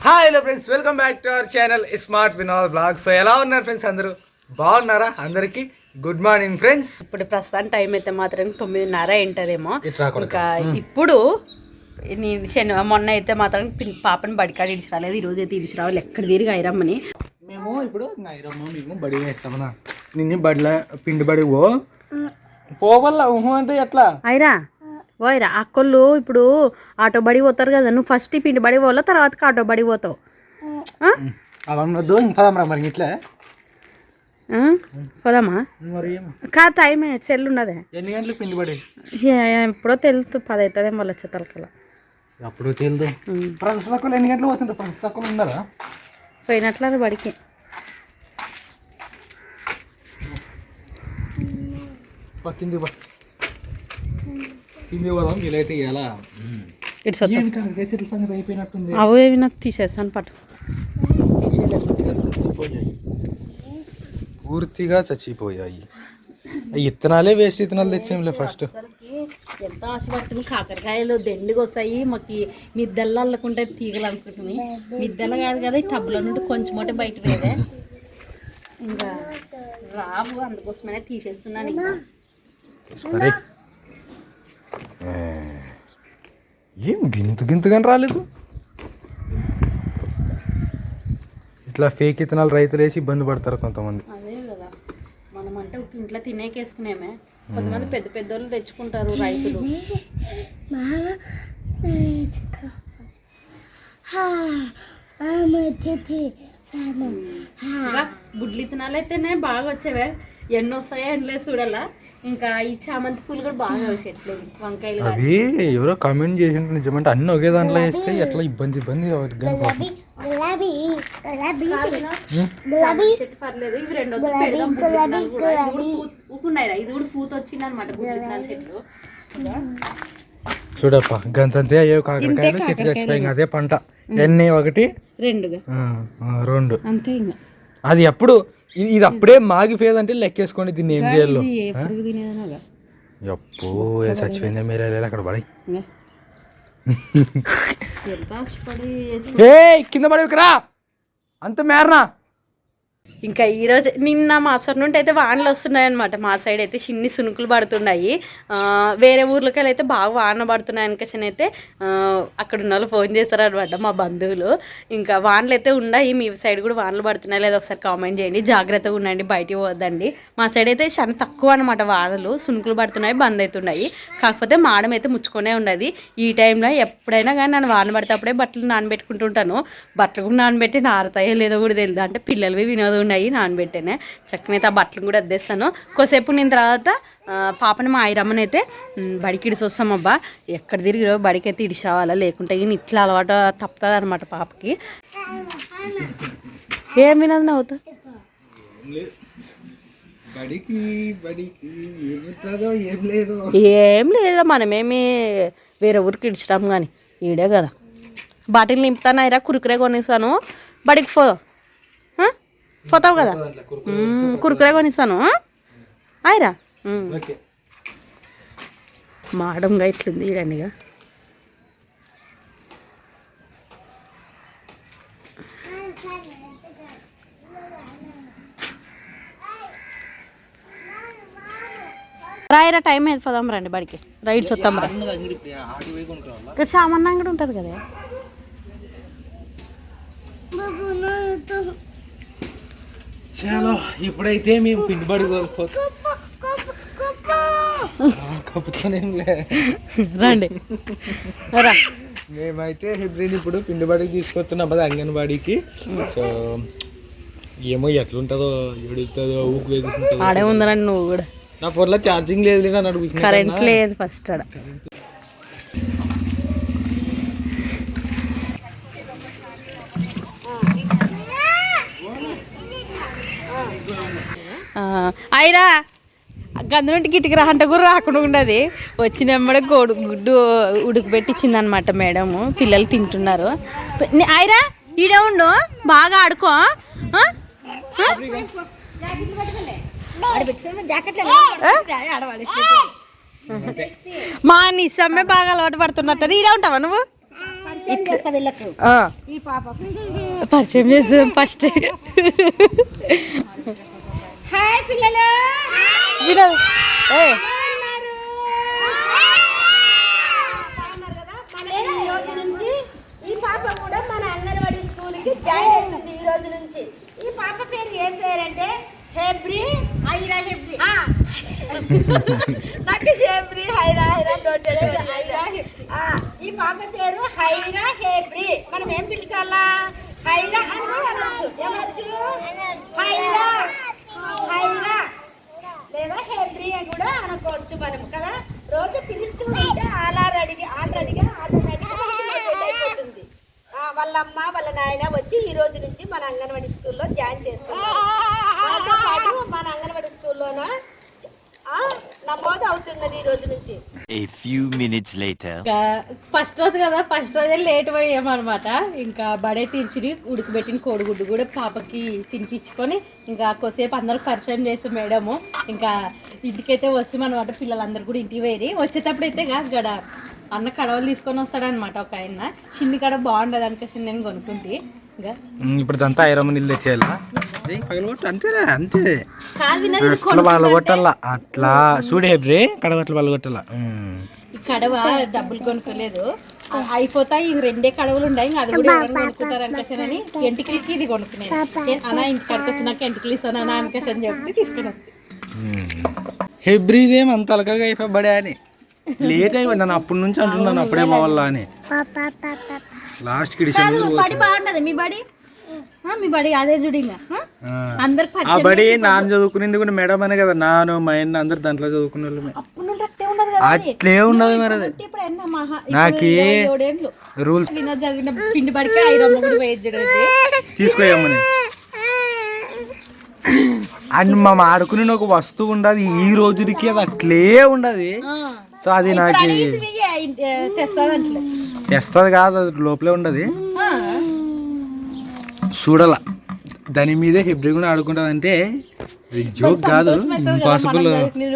Hi hello friends welcome back to our channel smart Vinod blog so ఎలా ఉన్నారు friends అందరూ? బాగున్నారా అందరికీ? గుడ్ మార్నింగ్ ఫ్రెండ్స్ ఇప్పుడు ప్రస్తుతానికి టైం అయితే మాత్రం తొమ్మిదిన్నర ఏంటదేమో. ఇంకా ఇప్పుడు నీ శని మొన్న అయితే మాత్రం పిన్- పాపని బడికాడ ఇడిచి రాలేదు ఈ రోజు అయితే ఇడిచి రావాలి ఎక్కడ తిరిగి ఐరమ్మని? మేము ఇప్పుడు నైరమ్మ మేము బడి వేస్తామన్నా నిన్ను బడిలో పిండి బడి పో. పోవల్ల? ఊహు అంటే ఎట్లా? ఐరా ఓయరా అక్కళ్ళు ఇప్పుడు ఆటో బడి పోతారు కదా నువ్వు ఫస్ట్ పిండి బడి పోవాలా తర్వాత ఆటో బడి పోతావు? ఇట్లా? పోదామా? కా టైం సెల్ ఉన్నదే? ఎన్ని గంటలకు పిండి ఏ- ఎప్పుడో తెలుసు పది అవుతుంది మళ్ళీ వచ్చే తలకల. అప్పుడు తెలియదు ఫ్రెండ్స్ తక్కువ ఎన్ని గంటలు పోతుంటారు ఫ్రెండ్స్ తక్కువ ఉన్నారా? పోయినట్ల బడికి. పా, కిందికి బా వీలైతే ఎలా చెట్ల సంగతి అయిపోయినట్టుంది. అవు పట్టు. చచ్చిపోయాయి. పూర్తిగా చచ్చిపోయాయి. ఇత్తనాలే వేస్ట్ ఇత్తనాలు తెచ్చేయంలే ఫస్ట్ ఎంత ఆశపడుతుంది కాకరకాయలు దెండుగా వస్తాయి. మాకు మిద్దెలు అల్లకుంటే తీగలు అనుకుంటుంది మిద్దెలు కాదు కదా ఈ టబ్బుల నుండి కొంచెం ఒకటి బయట వేదే ఇంకా రావు అందుకోసమనే తీసేస్తున్నాను ఇంకా. ఏ, ఏం గింత గింతగాని రాలేదు? ఇట్లా ఫేక్ ఇత్తనాలు రైతులు వేసి ఇబ్బంది పడతారు కొంతమంది. అదే కదా. మనం అంటే ఇంట్లో తినేకేసుకునేమే. కొంతమంది పెద్ద పెద్దోళ్ళు తెచ్చుకుంటారు రైతులు. గుడ్లు ఇత్తనాలు అయితేనే బాగా వచ్చేవే ఎన్ని వస్తాయో ఎండలే చూడాలా? ఇంకా ఈ చామంతి పూలు కూడా బాగా వంకాయలు అవి ఎవరో కామెంట్ చేసిండ్రు నిజమంటే అన్ని ఒకే దాంట్లో వేస్తే ఎట్లా ఇబ్బంది ఇబ్బంది చెట్టు పర్లేదు. ఇవి రెండు కూడా. ఇది కూడా పూత వచ్చింది అనమాట గుడ్లు చెట్లు. చూడప్ప గంతంతే అయ్యో కాకరకాయలు చెట్టు చచ్చిపోయి అదే పంట. ఎన్ని? ఒకటి? ఆ, రెండు. అంతే ఇంకా. అది ఎప్పుడు ఇది ఇది అప్పుడే మాగిపోయేదంటే లెక్కేసుకోండి దీన్ని ఏం చేయాలో. ఇది ఏ పురుగు తినేదనగా ఎప్పు చచ్చిపోయిందే మీరు వెళ్ళాలి అక్కడ పడి. ఏ కింద పడేవికరా అంత మేరనా? ఇంకా ఈరోజు నిన్న మా సైడ్ నుండి అయితే వానలు వస్తున్నాయి అనమాట మా సైడ్ అయితే చిన్ని సునుకులు పడుతున్నాయి. వేరే ఊర్లకి అయితే బాగా వాన పడుతున్నాయి అనుకషన్ అయితే అక్కడ ఉన్న వాళ్ళు ఫోన్ చేస్తారనమాట మా బంధువులు. ఇంకా వానలు అయితే ఉన్నాయి. మీ సైడ్ కూడా వానలు పడుతున్నాయి. లేదా ఒకసారి కామెంట్ చేయండి. జాగ్రత్తగా ఉండండి. బయటికి పోద్దండి మా సైడ్ అయితే చాలా తక్కువ అనమాట వానలు. సునుకులు పడుతున్నాయి బంద్ అవుతున్నాయి. కాకపోతే మాడం అయితే ముచ్చుకొనే ఉన్నది. ఈ టైంలో ఎప్పుడైనా కానీ నన్ను వాన పడితే అప్పుడే బట్టలు నానబెట్టుకుంటుంటాను బట్టలు కూడా నానబెట్టి నారుతాయో లేదో కూడా తెలియదు అంటే పిల్లలవి వినోదం. ఉన్నాయి నానబెట్టేనే. చక్కనైతే ఆ బట్టలు కూడా అద్దేస్తాను. కొద్దిసేపు నేను తర్వాత పాపని మా "ఉమ్, బడికి ఇడిసి వస్తాం అబ్బా ఎక్కడ తిరిగిరో బడికి అయితే ఇడిసి రావాలా లేకుంటే ఈయన ఇట్లా అలవాటు తప్పుతుంది అనమాట పాపకి. ఏం వినదు నవ్వుతా? ఏం లేదు. మనమేమి వేరే ఊరికి ఇడిచిరాం కానీ ఈడే కదా. బాటిల్ నింపుతాను అయిరా కురుకురే కొనిస్తాను. బడికి పో? పోతావు కదా? కురుకురే కొనిస్తాను? ఆయరా. మాడంగా ఇట్లుంది ఈడండిగా రాయరా టైం అయితే పోదాం రండి బడికి. రైడ్స్ వస్తాం రా. సామాన్ అంగడి ఉంటుంది కదా. చాలా ఇప్పుడైతే మేము పిండి బడి కోల్పోతాం కప్పుతానేంలే. రండి. రా. మేమైతే హెబ్రిన్ ఇప్పుడు పిండి బడికి తీసుకొస్తున్నాం కదా అంగన్వాడికి. సో ఏమో ఎట్లుంటుందో ఎడుతుందో ఊకు ఆడే ఉందరండి నువ్వు కూడా. నా ఫోన్లో ఛార్జింగ్ లేదు అని అడుగుతున్నా కరెంట్ లేదు ఫస్ట్ ఆడ. ఆ, అయిరా గిటికి రా అంటే కూడా రాకుండా ఉండదు. వచ్చినమ్మడే గోడు గుడ్డు ఉడకబెట్టించింది మేడము. పిల్లలు తింటున్నారు. ఆయరా ఈడే ఉండు. బాగా ఆడుకో. మా నిస్సమ్మే బాగా అలవాటు పడుతున్నట్టు ఈడే ఉంటావా నువ్వు? పరిచయం చేస్తా పరిచయం చేస్తాం ఫస్ట్ హాయ్ పిల్లలు. వినోద్ ఏ ఈ రోజు నుంచి ఈ పాప కూడా మన అంగన్వాడీ స్కూల్కి జాయిన్ అవుతుంది ఈ రోజు నుంచి. ఈ పాప పేరు ఏం పేరంటే? హెబ్రి ఐరా హెబ్రి. నాకు హెబ్రి హైరా హైరా హైరా ఈ పాప పేరు హైరా హెబ్రి. మనం ఏం పిలిచాలా హైరా అని కూడా అనొచ్చు ఏమనొచ్చు హైరా హైరా లేదా హెబ్రి అని కూడా అనుకోవచ్చు మనం కదా రోజు పిలుస్తూ ఉంటే ఆలార్ అడిగి ఆల్రెడీగా ఆటోమేటిక్గా అయిపోతుంది ఆ, వాళ్ళ అమ్మ వాళ్ళ నాయన వచ్చి ఈ రోజు నుంచి మన అంగన్వాడీ స్కూల్లో జాయిన్ దాంతో పాటు మన అంగన్వాడీ స్కూల్లోన? ఆ, నమోదు అవుతున్నది ఈ రోజు నుంచి. A few minutes later. ఇంకా ఫస్ట్ రోజు కదా ఫస్ట్ రోజే లేట్ పోయామన్నమాట. ఇంకా బడే తీర్చిని ఉడకబెట్టిన కోడిగుడ్డు కూడా పాపకి తినిపించుకొని ఇంకా కొద్దిసేపు అందరూ పరిచయం చేస్తాం మేడము. ఇంకా ఇంటికైతే వస్తామన్నమాట పిల్లలందరూ కూడా ఇంటికి పోయి వచ్చేటప్పుడు అయితే గడ అన్న కడవలు తీసుకొని వస్తాడనమాట ఒక ఆయన. చిన్ని కడ బాగుండదు అనుకోసం నేను కొనుక్కుంటే. ఇప్పుడు ఇదంతా ఐరమ్మ నీళ్ళు తెచ్చేయాలా? అంతేనా అంతే. అట్లా వాళ్ళు కొట్టాలా? అట్లా. చూడు హెబ్రి కడగట్ల వాళ్ళు కొట్టాలా? ఈ కడవ డబ్బులు కొనుక్కోలేదు. అయిపోతాయి ఇవి రెండే కడవలు ఉన్నాయి అది కూడా ఎవరైనా కొనుక్కుంటారు అనుకోసనని ఎంటికలకి ఇది కొనుక్కునేది. అన్నా ఇంటికాడికి వచ్చినాక ఎంటికలు ఇస్తాను అన్న అనుకోసని చెప్పి తీసుకుని హెబ్రిదేం అంత అలకగా అయిపోయి అని. లేట్ అయిపోయి నన్ను అప్పటి నుంచి అంటున్నాను అప్పుడే మా వాళ్ళ అని లాస్ట్కి డిసెంబర్ కాదు బడి బాగుంటది మీ బడి? మీ బడి అదే ఇంకా ఆ? బడి నాన్న చదువుకునేది కూడా మేడం అనే కదా నాను మా ఆయన అందరు దాంట్లో చదువుకునే ఉండదు అది. అట్లే ఉన్నది మరి అది. నాకే రూల్స్ వినోద్ చదివిన పిండి ఐరమ్మ కూడా అండ్ మా ఆడుకునే ఒక వస్తువు ఉండదు ఈ రోజుకి అది అట్లే ఉండదు. సో అది నాకు తెస్తుంది కాదు అది లోపలే ఉండదు. చూడాల. దాని మీదే హెబ్రి కూడా ఆడుకుంటుంది అంటే జోక్ కాదు. ఇంపాసిబుల్ అండి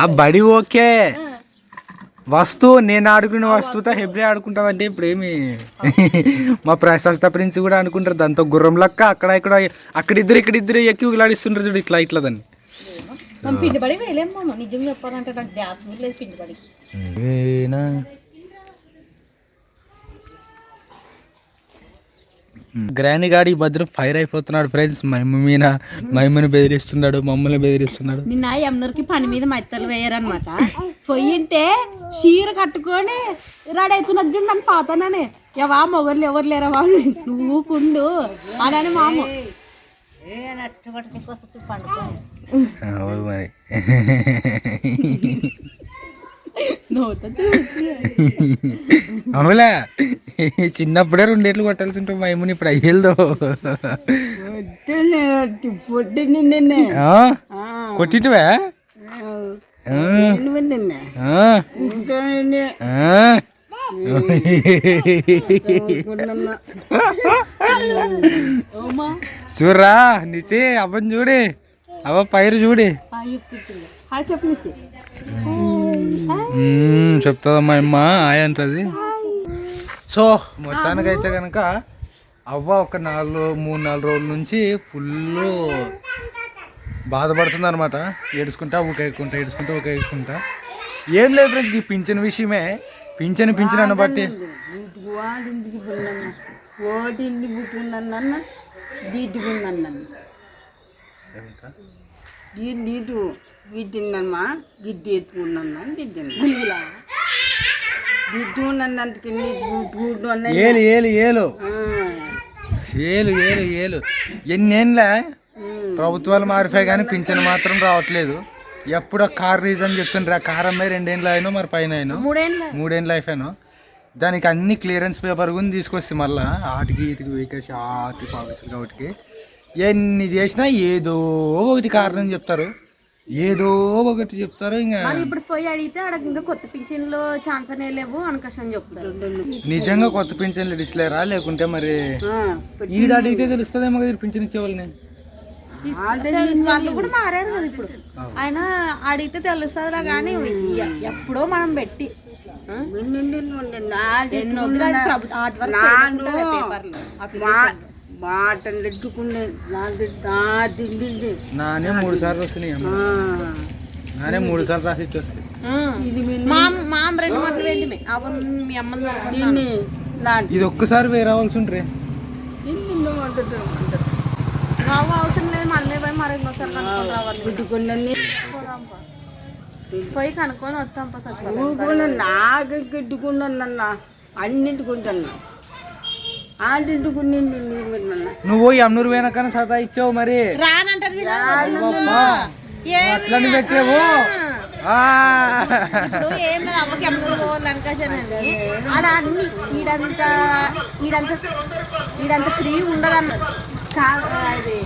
ఆ బడి ఓకే. వస్తువు నేను ఆడుకునే వస్తువుతో హెబ్రి ఆడుకుంటుంది అంటే ఇప్పుడు ఏమి మా ప్రశస్త ప్రిన్స్ కూడా అనుకుంటారు దాంతో గుర్రం లక్క అక్కడ ఇక్కడ అక్కడిద్దరు ఇక్కడిద్దరు ఎక్కి ఉగిలాడిస్తుంటారు చూడు ఇట్లా ఇట్లా దాన్ని పిండి బడి వేయలేము నిజం చెప్పాలంటే నాకు గ్యాస్ కూడా లేదు పిండి బడికి. గ్రాండ్ గాడి ఈ భద్రం ఫైర్ అయిపోతున్నాడు ఫ్రెండ్స్. మమ్మ మీద మమ్మల్ని బెదిరిస్తున్నాడు మమ్మల్ని బెదిరిస్తున్నాడు. నిన్న ఎమ్మనూరుకి పని మీద మెత్తలు వేయరనమాట పొయ్యింటే చీర కట్టుకొని రెడీ అవుతున్నది చూడు నన్ను పాతానని ఎవా మొగర్లు ఎవరు లేరా వాళ్ళు? నువ్వు కుండు. అని మామ. మరి. అమలా చిన్నప్పుడే రెండేళ్ళు కొట్టాల్సి ఉంటుంది మైముని ఇప్పుడు కొట్టింటివా. ఆ. ఆ. చూడరా నిసి అవ్వని చూడి అవ్వ పైరు చూడి. చెప్పు. మ్మ్, చెప్తుందమ్మా అమ్మ? ఆయ అంటది. సో మొత్తానికైతే కనుక అవ్వ ఒక నాలుగు మూడు నాలుగు రోజుల నుంచి ఫుల్ బాధపడుతుంది అనమాట ఏడుచుకుంటా ఊకేసుకుంటా ఏడుచుకుంటా ఊకేసుకుంటా ఏం లేదు ఫ్రెండ్స్ ఈ పింఛన్ విషయమే. పింఛన్ పింఛన్ అని బట్టి. ఓటింది దీటు ఎత్తుకున్నాను గులిగిలా గిట్టుకున్నందుకు గుట్టు అన్న ఏలు ఏలు ఏలు. ఏలు ఏలు ఏలు. ఎన్నేళ్ళ ప్రభుత్వాలు మారిపోయి కానీ పింఛన్ మాత్రం రావట్లేదు. ఎప్పుడు కార్ రీజన్ చెప్తుండ్రు ఆ కార్ అమ్మాయి రెండేళ్ళు అయినో మరి పైన అయినో? మూడేళ్ళు అయిపోయాను? దానికి అన్ని క్లియరెన్స్ పేపర్ కూడా తీసుకొస్తే మళ్ళా ఆటికి ఇటుకి వెహికల్స్ ఆర్టీ ఆఫీసులు కాబట్టి ఎన్ని చేసినా ఏదో ఒకటి కారణం చెప్తారు. ఏదో ఒకటి చెప్తారు ఇంకా. మరి ఇప్పుడు పోయి అడిగితే ఆడ ఇంకా కొత్త పింఛన్లో ఛాన్స్ అనే లేవు అనుకోసం చెప్తారు. నిజంగా కొత్త పింఛన్లు ఇడిచలేరా? లేకుంటే మరి ఈడ అడిగితే తెలుస్తుందేమో కదా పింఛన్ ఇచ్చేవాళ్ళని. తెలుసు వాళ్ళు కూడా మారారు కదా ఇప్పుడు. ఆయన అడిగితే తెలుస్తుందిలా కానీ ఎప్పుడో మనం పెట్టి ఎన్ని చేయకుండా పేపర్లు, ఎట్టుకునే నాది నాది నానే మూడు సార్లు వస్తున్నాయి అమ్మ. నానే మూడు సార్లు రాసి ఇచ్చేస్తాయి ఇది ఒక్కసారి వేరే నువ్వు అవసరం లేదు మళ్ళీ పోయి కనుక్కొని రావాలి. పోయి కనుక్కొని వస్తాం నాకే గిట్టుకున్నానన్న అన్నింటికుంటున్నా నువ్వు ఎమ్నూరు పోయినాకనే సదా ఇచ్చావు మరి. రానంటది అట్లని పెట్టావు. ఆ. ఇప్పుడు ఏం లేదు అన్ని ఈడంతా ఈడంతా ఈడంత ఫ్రీ ఉండదు అన్నది అది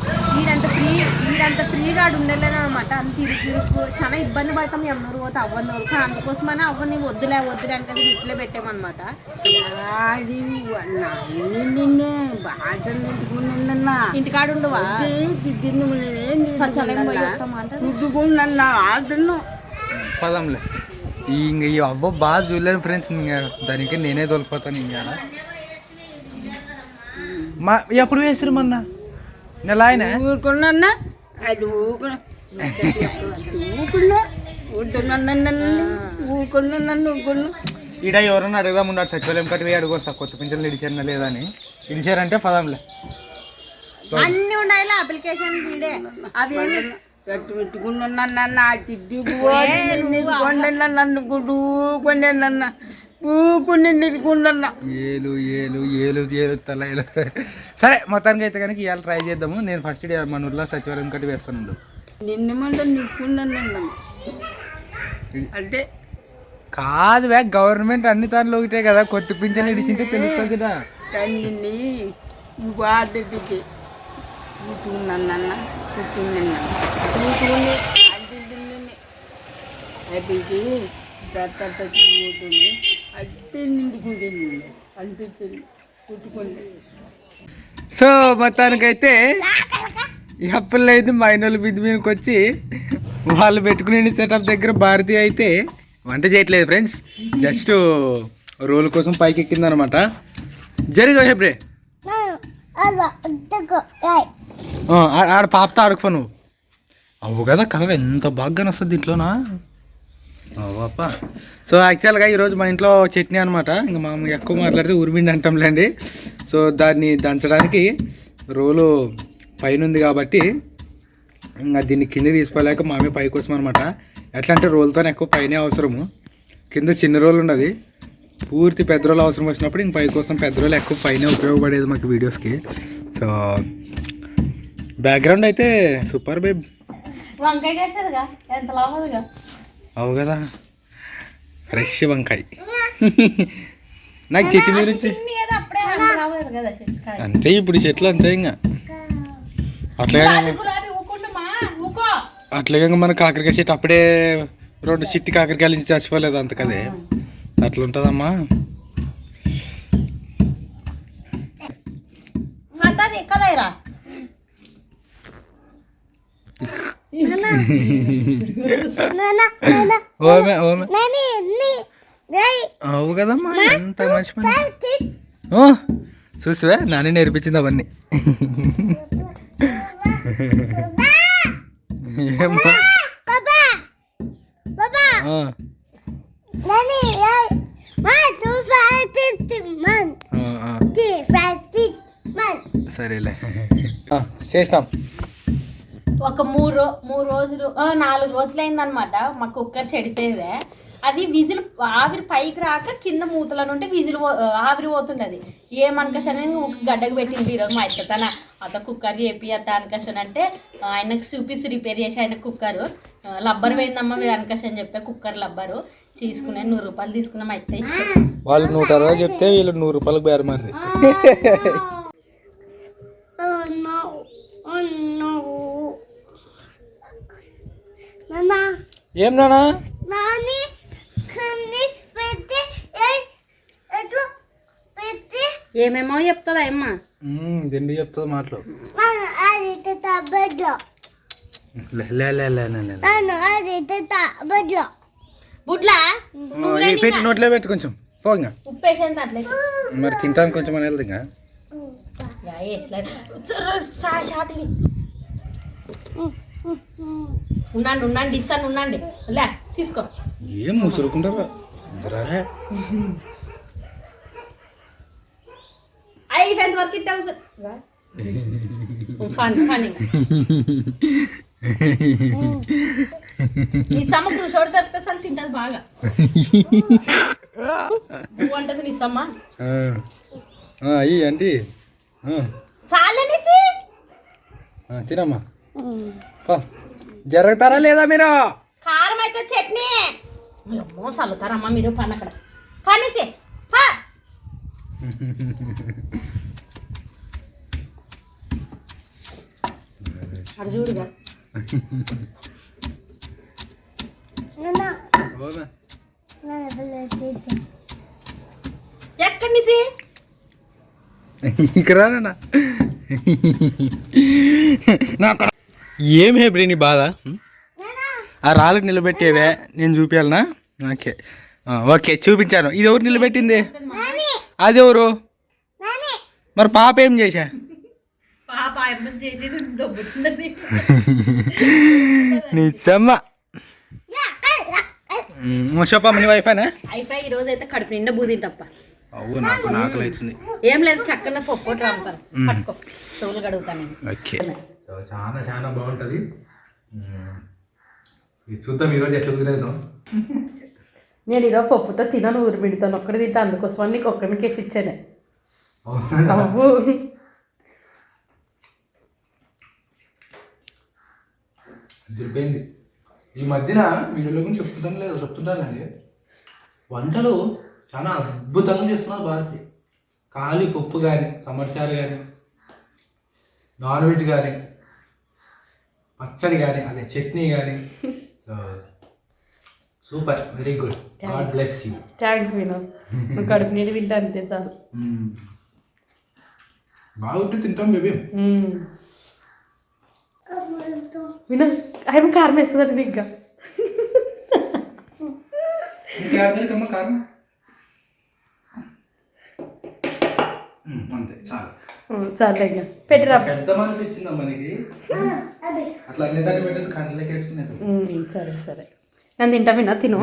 ఈడంత ఫ్రీ ఈడంత ఫ్రీగా ఆడు ఉండలేను అనమాట అంత ఇరుకు ఇరుకు. చాలా ఇబ్బంది పడతాం. ఎమ్మూరు పోతే అవ్వని. వరకు అందుకోసమని అవ్వని. వద్దులే వద్దులే అంటే ఇట్లే పెట్టామన్నమాట. నిన్నే బాటలు నెట్టుకున్నా ఇంటికాడ ఉండవా? పదంలే. ఇంక ఈ అబ్బో బాగా చూడలేను ఫ్రెండ్స్ ఇంకా దానికి నేనే తోలిపోతాను ఇంకా. మా ఎప్పుడు వేసారు మొన్న? నెల ఆయన ఊరుకున్నా అది ఊరుకున్నా. ఊరుకున్నా. ఊరుకున్నా ఊరుకున్నా నన్ను ఊరుకున్నా. ఈడ ఎవరన్నా అడుగుదాం ఉన్నాడు సచివాలయం కట్టి పోయి అడుగుతా కొత్త పింఛన్లు ఇడిచారనా లేదని. ఇడిచారంటే పదంలే. అన్ని ఉండాలి అప్లికేషన్ ఇడే అవి ఏమి? గట్టి పెట్టుకున్నా నా తిద్ది కొండన్న నన్ను గుడ్డు కొండన్న ఊకుని నిలుకున్నా ఏలు ఏలు ఏలు ఏలు తల ఏలు. సరే మొత్తానికి అయితే కనుక ఇవాళ ట్రై చేద్దాము. నేను ఫస్ట్ డే మన ఊర్లో సచివాలయం కట్టి వేస్తాను అంటే కాదు వే గవర్నమెంట్ అన్ని తాను ఒకటే కదా. కొత్త పింఛన్లు ఇడిచింటే తెలుస్తుంది కదా. తండ్రిని వాటికి నిండుకుంటుంది అంటించింది కుట్టుకుంది సో మొత్తానికైతే ఈ అయితే మా అయినోళ్ళు బిద్దు మీదకి వచ్చి వాళ్ళు పెట్టుకునే సెటప్ దగ్గర భారతి అయితే వంట చేయట్లేదు ఫ్రెండ్స్ జస్ట్ రోల్ కోసం పైకి ఎక్కిందనమాట. జరిగా హెబ్రే ఆడ పాపతో ఆడుకో నువ్వు. అవు కదా కలర్ ఎంత బాగా వస్తుంది దీంట్లోనా? అవ్వప్ప. సో యాక్చువల్గా ఈరోజు మా ఇంట్లో చట్నీ అనమాట ఇంకా మనం ఎక్కువ మాట్లాడితే ఉరిమిండి అంటాంలేండి. సో దాన్ని దంచడానికి రోలు పైన ఉంది కాబట్టి ఇంకా దీన్ని కింద తీసుకోలేక మామే పైకి కోసం అనమాట ఎట్లా అంటే రోలుతో ఎక్కువ పైనే అవసరము. కింద చిన్న రోలు ఉన్నది. పూర్తి పెద్ద రోలు అవసరం వచ్చినప్పుడు ఇంక పై కోసం పెద్ద రోలు ఎక్కువ పైన ఉపయోగపడేది మాకు వీడియోస్కి. సో బ్యాక్గ్రౌండ్ అయితే సూపర్ బేబ్ వంకాయ ఎంత అవు కదా. ఫ్రెష్ వంకాయ. నాకు చెట్టు మీద అప్పుడే అంత ఇప్పుడు చెట్లు అంతే ఇంకా. అట్లాగే అట్లాగే మన కాకరకాయ చెట్టు అప్పుడే రెండు చిట్టి కాకరకాయలు నుంచి చచ్చిపోలేదు అంత కదే అట్లుంటుందమ్మా అది కదైరా ఓమే ఓమే అవు కదమ్మా ఎంత మంచి పని. ఓ చూసివే? నానే నేర్పించింది అవన్నీ. సరేలే. ఆ, చేసినాం. ఒక మూడు రో మూడు రోజులు నాలుగు రోజులు అయిందనమాట మా కుక్కర్ చెడిపోయేదే. అది విజిల్ ఆవిరి పైకి రాక కింద మూతల నుండి విజిల్ పో- ఆవిరి పోతుండది ఏమనుకషన్ ఒక గడ్డకు పెట్టింది ఈరోజు మా ఇక్క తన. అత కుక్కర్ చేపి అత్త అనుకషన్ అంటే ఆయనకు చూపిసి రిపేర్ చేసి ఆయన కుక్కర్. లబ్బర్ పోయిందమ్మా మీరు అనుకషన్ చెప్పే కుక్కర్ లబ్బరు. తీసుకునే నూరు రూపాయలు తీసుకున్న ఇచ్చి. వాళ్ళు నూట అరవై చెప్తే వీళ్ళు నూరు రూపాయలకు బేరమారి ఏం నానా? ఏమేమో చెప్తుందా అమ్మ? దిండి చెప్తుంది మాటలు పెట్టి నోట్లో పెట్టు కొంచెం. పోగా. మరి తింటాను కొంచెం అని వెళ్తుంది ఇంకా. ఉండండి ఉండండి ఇస్తాను ఉండండి. లే తీసుకో. ఏం ముసురుకుంటారా? రారా అయిపోయేంత వరకు ఇట్టే ఫన్ ఫన్ నీ సమ్మ కృషోడు దొరికితే సరే తింటది బాగా. నువ్వు అంటది నీ సమ్మ. అయ్యి ఆంటీ. చాలనేసి తినమ్మా. పో. జరుగుతారా లేదా మీరు? కారం అయితే చట్నీ అమ్మో చల్లుతారమ్మా మీరు పని అక్కడ. పనిసి పా. అటు చూడుగా. పోగా. ఎక్కడి నుంచి? ఇక్కడ రానా నా అక్కడ ఏం హేబ్రి నీ బాధ? ఆ రాళ్ళకి నిలబెట్టేవే. నేను చూపించాలనా ఓకే. ఆ, ఓకే చూపించాను. ఇది ఎవరు నిలబెట్టింది? అది ఎవరు? మరి పాప ఏం చేశా? నిజమ్మ చెప్పమ్మ నీ వైఫేనా అయిపోయి ఈ రోజు అయితే కడుపు నిండా బూదింటప్ప అవ్వు నాకు నాకలు అవుతుంది ఏం లేదు చక్కన పప్పు పట్టుకో. చెవులు కడుగుతాను నేను. చాలా చాలా బాగుంటుంది. ఇది చూద్దాం ఈరోజు ఎట్లా కుదిరేదో. నేను ఈరోజు పప్పుతో తినను ఊరిమిడితో ఒక్కడి తింటా అందుకోసం నీకు ఒక్కడికి ఇచ్చాను. అవ్వు. దిరిపోయింది ఈ మధ్యన వీడియోలో గురించి చెప్తుంటాను లేదు చెప్తుంటానండి వంటలు చాలా అద్భుతంగా చేస్తున్నారు భారతి. ఖాళీ పప్పు కానీ సమర్చారు కానీ నాన్ వెజ్ కానీ పచ్చడి కానీ అదే చట్నీ కానీ super very good god bless you thanks వినో నువ్వు కడుపు నీళ్ళు తింటా అంతే చాలు. బాగుంటే తింటాం బేబీ. వినో ఆయన కారం వేస్తుందండి ఇంకా. ఇంకేడదమ్మా కారం అంతే చాలు చాలు ఇంకా. పెట్టిరా పెద్ద మనసు ఇచ్చిందమ్మా నీకు అట్లా అన్ని తట్టు పెట్టేది కళ్ళకి వేసుకునేది. సరే సరే. నేను తింటా వినో తిను.